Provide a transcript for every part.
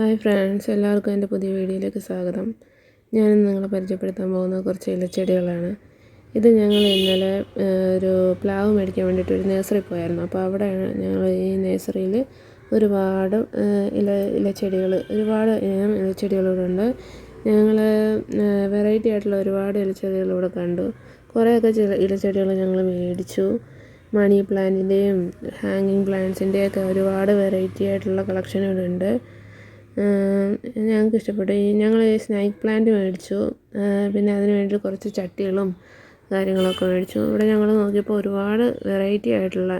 Hi friends എല്ലാവർക്കും എന്റെ പുതിയ വീഡിയോയിലേക്ക് സ്വാഗതം. ഞാൻ നിങ്ങളെ പരിചയപ്പെടുത്താൻ പോകുന്ന കുറച്ച് ഇലച്ചെടികളാണ്. ഇത് ഞങ്ങൾ ഇന്നലെ ഒരു പ്ലാവ് മേടിക്കാൻ വേണ്ടിയിട്ട് ഒരു നേഴ്സറി പോയായിരുന്നു. അപ്പോൾ അവിടെയാണ് ഞങ്ങൾ ഈ നേഴ്സറിയിൽ ഒരുപാട് ഇല ഇലച്ചെടികൾ ഒരുപാട് ഇനം ഇലച്ചെടികളിവിടുണ്ട് ഞങ്ങൾ വെറൈറ്റി ആയിട്ടുള്ള ഒരുപാട് ഇലച്ചെടികൾ ഇവിടെ കണ്ടു. കുറേയൊക്കെ ചില ഇലച്ചെടികൾ ഞങ്ങൾ മേടിച്ചു. മണി പ്ലാന്റിന്റെയും ഹാങ്ങിങ് പ്ലാന്റ്സിന്റെയൊക്കെ ഒരുപാട് വെറൈറ്റി ആയിട്ടുള്ള കളക്ഷൻ ഇവിടെ ഉണ്ട്. ഞങ്ങൾക്ക് ഇഷ്ടപ്പെട്ടു ഞങ്ങൾ സ്നേക്ക് പ്ലാന്റ് മേടിച്ചു. പിന്നെ അതിന് വേണ്ടി കുറച്ച് ചട്ടികളും കാര്യങ്ങളൊക്കെ മേടിച്ചു. ഇവിടെ ഞങ്ങൾ നോക്കിയപ്പോൾ ഒരുപാട് വെറൈറ്റി ആയിട്ടുള്ള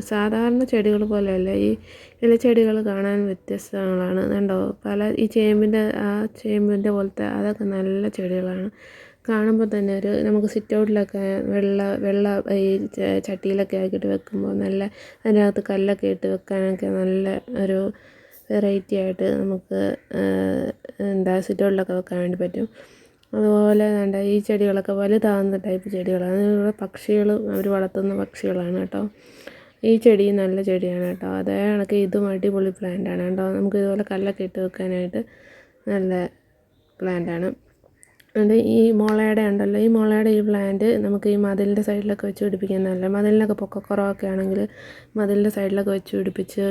സാധാരണ ചെടികൾ പോലെയല്ല. ഈ ഇലച്ചെടികൾ കാണാൻ വ്യത്യസ്തങ്ങളാണ്. കണ്ടോ? പല ഈ ചേമ്പിന്റെ ആ ചേമ്പിന്റെ പോലത്തെ അതൊക്കെ നല്ല ചെടികളാണ്. കാണുമ്പോൾ തന്നെ ഒരു നമുക്ക് സിറ്റ് ഔട്ടിലൊക്കെ വെള്ള വെള്ള ഈ ചട്ടിയിലൊക്കെ ആക്കിയിട്ട് വെക്കുമ്പോൾ നല്ല അതിനകത്ത് കല്ലൊക്കെ ഇട്ട് വെക്കാനൊക്കെ നല്ല ഒരു വെറൈറ്റി ആയിട്ട് നമുക്ക് എന്താ സിറ്റൗട്ടിലൊക്കെ വെക്കാൻ വേണ്ടി പറ്റും. അതുപോലെ വേണ്ട ഈ ചെടികളൊക്കെ വലുതാകുന്ന ടൈപ്പ് ചെടികളാണ്. ഇവിടെ പക്ഷികൾ അവർ വളർത്തുന്ന പക്ഷികളാണ് കേട്ടോ. ഈ ചെടി നല്ല ചെടിയാണ് കേട്ടോ. അതേ കണക്ക് ഇതും അടിപൊളി ആണ് കേട്ടോ. നമുക്ക് ഇതുപോലെ കല്ലൊക്കെ ഇട്ട് വെക്കാനായിട്ട് നല്ല പ്ലാന്റാണ് അതുകൊണ്ട് ഈ മുളയുടെ ഉണ്ടല്ലോ ഈ മുളയുടെ ഈ പ്ലാന്റ് നമുക്ക് ഈ മതിലിന്റെ സൈഡിലൊക്കെ വെച്ച് പിടിപ്പിക്കാൻ നല്ല മതിലിനൊക്കെ പൊക്കക്കുറവൊക്കെ ആണെങ്കിൽ മതിലിന്റെ സൈഡിലൊക്കെ വെച്ച് പിടിപ്പിച്ച്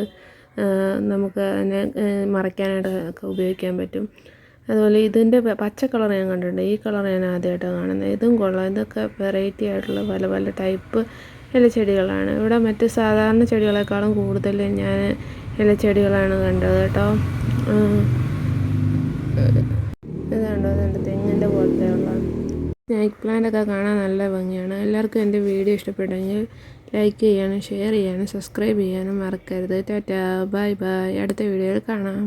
നമുക്ക് അതിനെ മറയ്ക്കാനായിട്ട് ഒക്കെ ഉപയോഗിക്കാൻ പറ്റും. അതുപോലെ ഇതിന്റെ പച്ച കളർ ഞാൻ കണ്ടിട്ടുണ്ട്. ഈ കളർ ഞാൻ ആദ്യമായിട്ടാണ് കാണുന്നത്. ഇതും കൊള്ളാം. ഇതൊക്കെ വെറൈറ്റി ആയിട്ടുള്ള പല പല ടൈപ്പ് ഇലച്ചെടികളാണ് ഇവിടെ മറ്റ് സാധാരണ ചെടികളെക്കാളും കൂടുതൽ ഞാൻ ഇലച്ചെടികളാണ് കണ്ടത് കേട്ടോ. സ്നേക്ക് പ്ലാന്റ് ഒക്കെ കാണാൻ നല്ല ഭംഗിയാണ്. എല്ലാവർക്കും എന്റെ വീഡിയോ ഇഷ്ടപ്പെട്ടെങ്കിൽ ലൈക്ക് ചെയ്യാനും ഷെയർ ചെയ്യാനും സബ്സ്ക്രൈബ് ചെയ്യാനും മറക്കരുത്. ടാറ്റാ ബൈ ബൈ അടുത്ത വീഡിയോയിൽ കാണാം.